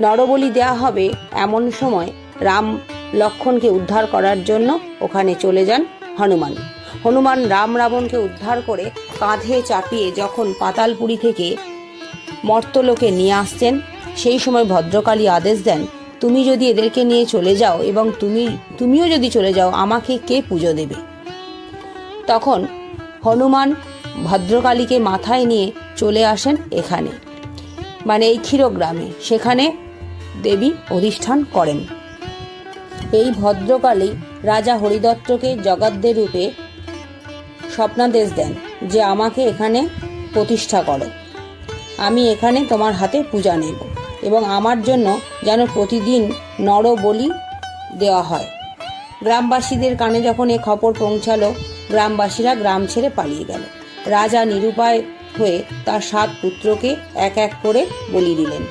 নরবলি দেয়া হবে এমন সময় রাম লক্ষণকে উদ্ধার করার জন্য ওখানে চলে যান হনুমান। হনুমান রাম রাবণকে উদ্ধার করে কাঁধে চাপিয়ে যখন পাতালপুরি থেকে মর্তলোকে নিয়ে আসছেন, সেই সময় ভদ্রকালী আদেশ দেন, তুমি যদি এদেরকে নিয়ে চলে যাও এবং তুমি, তুমিও যদি চলে যাও, আমাকে কে পুজো দেবে? তখন হনুমান ভদ্রকালীকে মাথায় নিয়ে চলে আসেন এখানে মানে এই ক্ষীরগ্রামে। সেখানে দেবী অধিষ্ঠান করেন। এই ভদ্রকালী রাজা হরিদত্তকে জগদ্দের রূপে স্বপ্নাদেশ দেন যে আমাকে এখানে প্রতিষ্ঠা করো। আমি এখানে তোমার হাতে পূজা নেব এবং আমার জন্য যেন প্রতিদিন নর বলি দেওয়া হয়। গ্রামবাসীদের কানে যখন এ খবর পৌঁছালো, গ্রামবাসীরা গ্রাম ছেড়ে পালিয়ে গেল। রাজা নিরুপায় হয়ে তার সাত পুত্রকে এক এক করে বলি দিলেন।